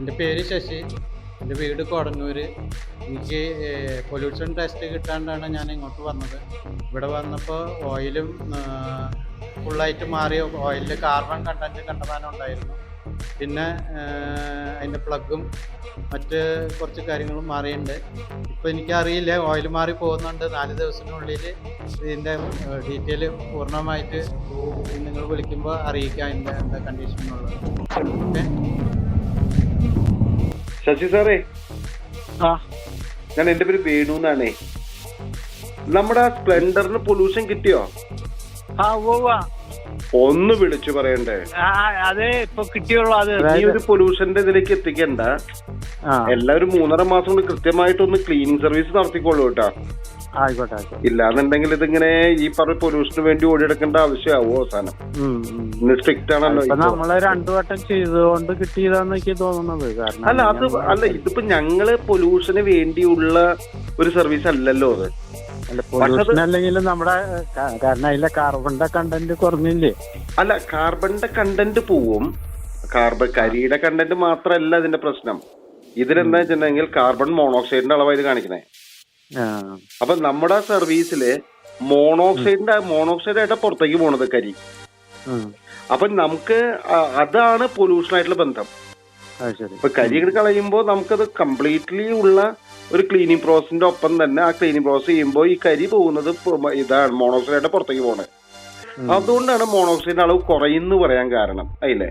എന്റെ പേര് ശശി. എന്റെ വീട് കൊടന്നൂര്. എനിക്ക് പൊല്യൂഷൻ ടെസ്റ്റ് കിട്ടാണ്ടാണ് ഞാൻ ഇങ്ങോട്ട് വന്നത്. ഇവിടെ വന്നപ്പോൾ ഓയിലും ഫുള്ളായിട്ട് മാറി. ഓയിലിൽ കാർബൺ കണ്ടന്റ് കണ്ടമാനം ഉണ്ടായിരുന്നു. പിന്നെ അതിന്റെ പ്ലഗും മറ്റ് കുറച്ച് കാര്യങ്ങളും മാറിയിട്ടുണ്ട് ഇപ്പോൾ എനിക്കറിയില്ല ഓയിൽ മാറി പോകുന്നുണ്ട്. നാല് ദിവസത്തിനുള്ളിൽ ഇതിന്റെ ഡീറ്റെയിൽ പൂർണമായിട്ട് നിങ്ങൾ വിളിക്കുമ്പോൾ അറിയിക്കാം അതിന്റെ എന്താ കണ്ടീഷൻ എന്നുള്ളത്. ഓക്കെ? ശശി സാറേ. ആ. ഞാൻ എന്റെ പേര് വേണു എന്നാണേ. നമ്മുടെ ആ സ്പ്ലെൻഡറിന് പൊല്യൂഷൻ കിട്ടിയോ? ആ ഉവ്വ ഒന്ന് വിളിച്ചു പറയണ്ടേ. അത് ഇപ്പൊ കിട്ടിയുള്ളൂ അത്. ഈ ഒരു പൊല്യൂഷന്റെ ഇതിലേക്ക് എത്തിക്കണ്ട. എല്ലാവരും മൂന്നര മാസം കൊണ്ട് കൃത്യമായിട്ട് ഒന്ന് ക്ലീനിങ് സർവീസ് നടത്തിക്കോളൂ കേട്ടോ. ഇല്ലാന്നുണ്ടെങ്കിൽ ഇതിങ്ങനെ ഈ പറഞ്ഞ പൊല്യൂഷന് വേണ്ടി ഓടിയെടുക്കേണ്ട ആവശ്യമാവോ അവസാനം. ഇന്ന് സ്ട്രിക്റ്റ് ആണല്ലോ. നമ്മൾ രണ്ടു വട്ടം ചെയ്തുകൊണ്ട് കിട്ടിയതാന്ന് എനിക്ക് തോന്നുന്നത്. കാരണം അല്ല അത് അല്ല ഇതിപ്പോ ഞങ്ങൾ പൊല്യൂഷന് വേണ്ടിയുള്ള ഒരു സർവീസ് അല്ലല്ലോ അത്. അല്ലെങ്കിലും നമ്മുടെ കാരണം അതിലെ കാർബണിന്റെ കണ്ടന്റ് കുറഞ്ഞില്ലേ? അല്ല കാർബണിന്റെ കണ്ടന്റ് പോവും. കാർബൺ കരിയുടെ കണ്ടന്റ് മാത്രമല്ല ഇതിന്റെ പ്രശ്നം. ഇതിലെന്താ വെച്ചിട്ടുണ്ടെങ്കിൽ കാർബൺ മോണോക്സൈഡിന്റെ അളവായിട്ട് കാണിക്കണേ. ആ അപ്പൊ നമ്മുടെ സർവീസിൽ മോണോക്സൈഡിന്റെ മോണോക്സൈഡ് ആയിട്ട് പുറത്തേക്ക് പോണത് കരി. അപ്പൊ നമുക്ക് അതാണ് പൊല്യൂഷൻ ആയിട്ടുള്ള ബന്ധം ഇപ്പൊ കരി എടുത്ത് കളയുമ്പോൾ നമുക്കത് കംപ്ലീറ്റ്ലി ഉള്ള ഒരു ക്ലീനിങ് പ്രോസസിന്റെ ഒപ്പം തന്നെ ആ ക്ലീനിങ് പ്രോസസ് ചെയ്യുമ്പോൾ ഈ കരി പോകുന്നത് ഇതാണ് മോണോക്സൈഡ് ആയിട്ട് പുറത്തേക്ക് പോണത്. അതുകൊണ്ടാണ് മോണോക്സൈഡിന്റെ അളവ് കുറയുന്നു പറയാൻ കാരണം അല്ലേ.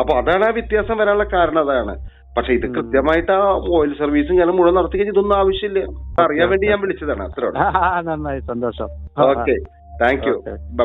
അപ്പൊ അതാണ് ആ വ്യത്യാസം വരാനുള്ള കാരണം അതാണ്. പക്ഷെ ഇത് കൃത്യമായിട്ട് ആ ഓയിൽ സർവീസും ഞാൻ മുഴുവൻ നടത്തി കഴിഞ്ഞാൽ ഇതൊന്നും ആവശ്യമില്ല. അറിയാൻ വേണ്ടി ഞാൻ വിളിച്ചതാണ്. അത്ര ആ, നന്നായി. സന്തോഷം. Okay thank you. ബൈ.